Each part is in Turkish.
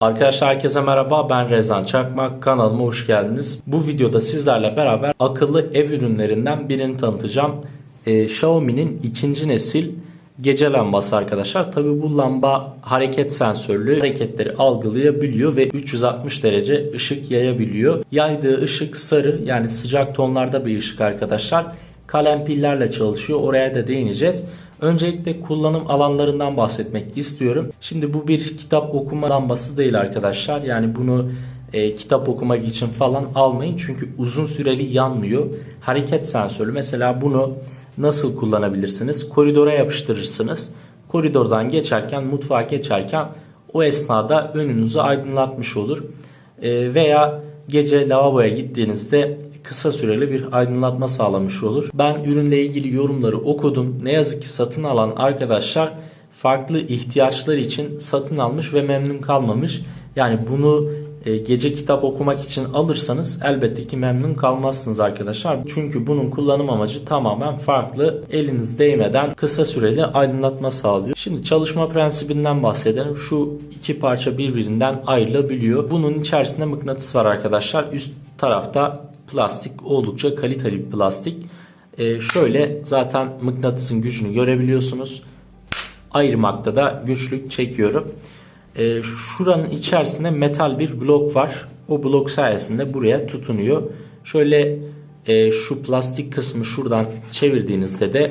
Arkadaşlar herkese merhaba ben Rezan Çakmak kanalıma hoş geldiniz. Bu videoda sizlerle beraber akıllı ev ürünlerinden birini tanıtacağım. Ee, Xiaomi'nin ikinci nesil gece lambası arkadaşlar. Tabi bu lamba hareket sensörlü hareketleri algılayabiliyor ve 360 derece ışık yayabiliyor. Yaydığı ışık sarı yani sıcak tonlarda bir ışık arkadaşlar. Kalem pillerle çalışıyor oraya da değineceğiz. Öncelikle kullanım alanlarından bahsetmek istiyorum. Şimdi bu bir kitap okuma lambası değil arkadaşlar. Yani bunu e, kitap okumak için falan almayın. Çünkü uzun süreli yanmıyor. Hareket sensörlü. Mesela bunu nasıl kullanabilirsiniz? Koridora yapıştırırsınız. Koridordan geçerken, mutfağa geçerken o esnada önünüzü aydınlatmış olur. E, veya gece lavaboya gittiğinizde kısa süreli bir aydınlatma sağlamış olur. Ben ürünle ilgili yorumları okudum. Ne yazık ki satın alan arkadaşlar farklı ihtiyaçlar için satın almış ve memnun kalmamış. Yani bunu e, gece kitap okumak için alırsanız elbette ki memnun kalmazsınız arkadaşlar. Çünkü bunun kullanım amacı tamamen farklı. Eliniz değmeden kısa süreli aydınlatma sağlıyor. Şimdi çalışma prensibinden bahsedelim. Şu iki parça birbirinden ayrılabiliyor. Bunun içerisinde mıknatıs var arkadaşlar. Üst tarafta plastik oldukça kaliteli bir plastik. Ee, şöyle zaten mıknatısın gücünü görebiliyorsunuz. Ayırmakta da güçlük çekiyorum. Ee, şuranın içerisinde metal bir blok var. O blok sayesinde buraya tutunuyor. Şöyle e, şu plastik kısmı şuradan çevirdiğinizde de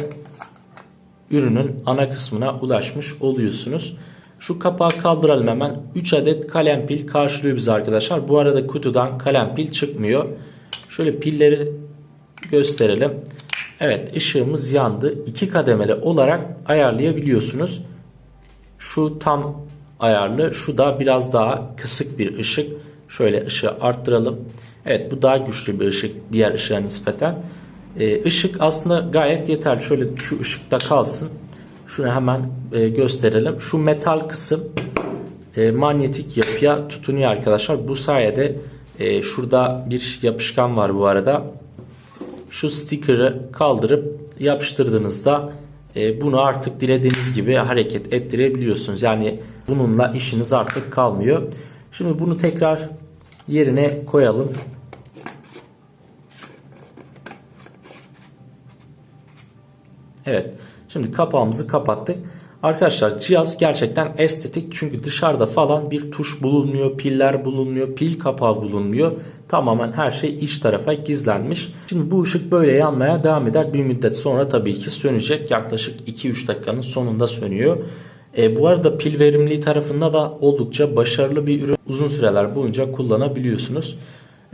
ürünün ana kısmına ulaşmış oluyorsunuz. Şu kapağı kaldıralım hemen. 3 adet kalem pil karşılıyor bize arkadaşlar. Bu arada kutudan kalem pil çıkmıyor. Şöyle pilleri gösterelim. Evet ışığımız yandı. İki kademeli olarak ayarlayabiliyorsunuz. Şu tam ayarlı. Şu da biraz daha kısık bir ışık. Şöyle ışığı arttıralım. Evet bu daha güçlü bir ışık diğer ışığa nispeten. Ee, ışık aslında gayet yeterli. Şöyle şu ışıkta kalsın. Şunu hemen e, gösterelim. Şu metal kısım e, manyetik yapıya tutunuyor arkadaşlar. Bu sayede e, şurada bir yapışkan var bu arada. Şu sticker'ı kaldırıp yapıştırdığınızda e, bunu artık dilediğiniz gibi hareket ettirebiliyorsunuz. Yani bununla işiniz artık kalmıyor. Şimdi bunu tekrar yerine koyalım. Evet. Şimdi kapağımızı kapattık. Arkadaşlar cihaz gerçekten estetik çünkü dışarıda falan bir tuş bulunmuyor, piller bulunmuyor, pil kapağı bulunmuyor. Tamamen her şey iç tarafa gizlenmiş. Şimdi bu ışık böyle yanmaya devam eder. Bir müddet sonra tabii ki sönecek. Yaklaşık 2-3 dakikanın sonunda sönüyor. E, bu arada pil verimliliği tarafında da oldukça başarılı bir ürün. Uzun süreler boyunca kullanabiliyorsunuz.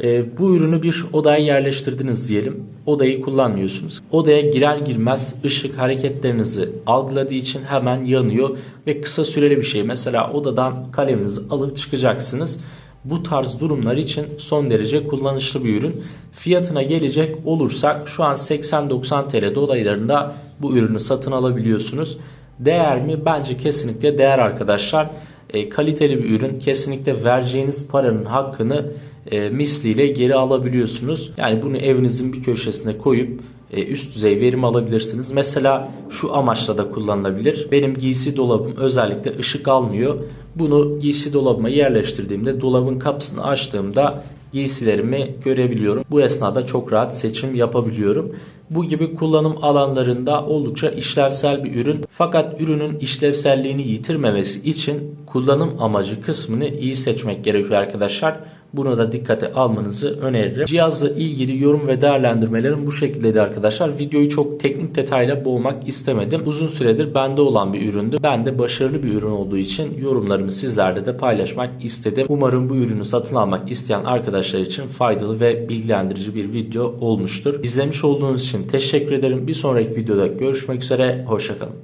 E, bu ürünü bir odaya yerleştirdiniz diyelim. Odayı kullanmıyorsunuz. Odaya girer girmez ışık hareketlerinizi algıladığı için hemen yanıyor ve kısa süreli bir şey. Mesela odadan kaleminizi alıp çıkacaksınız. Bu tarz durumlar için son derece kullanışlı bir ürün. Fiyatına gelecek olursak şu an 80-90 TL dolaylarında bu ürünü satın alabiliyorsunuz. Değer mi? Bence kesinlikle değer arkadaşlar. E, kaliteli bir ürün. Kesinlikle vereceğiniz paranın hakkını e, misliyle geri alabiliyorsunuz. Yani bunu evinizin bir köşesine koyup e, üst düzey verim alabilirsiniz. Mesela şu amaçla da kullanılabilir. Benim giysi dolabım özellikle ışık almıyor. Bunu giysi dolabıma yerleştirdiğimde dolabın kapısını açtığımda giysilerimi görebiliyorum. Bu esnada çok rahat seçim yapabiliyorum. Bu gibi kullanım alanlarında oldukça işlevsel bir ürün. Fakat ürünün işlevselliğini yitirmemesi için kullanım amacı kısmını iyi seçmek gerekiyor arkadaşlar. Bunu da dikkate almanızı öneririm. Cihazla ilgili yorum ve değerlendirmelerim bu şekildeydi arkadaşlar. Videoyu çok teknik detayla boğmak istemedim. Uzun süredir bende olan bir üründü. Ben de başarılı bir ürün olduğu için yorumlarımı sizlerle de paylaşmak istedim. Umarım bu ürünü satın almak isteyen arkadaşlar için faydalı ve bilgilendirici bir video olmuştur. İzlemiş olduğunuz için teşekkür ederim. Bir sonraki videoda görüşmek üzere. Hoşçakalın.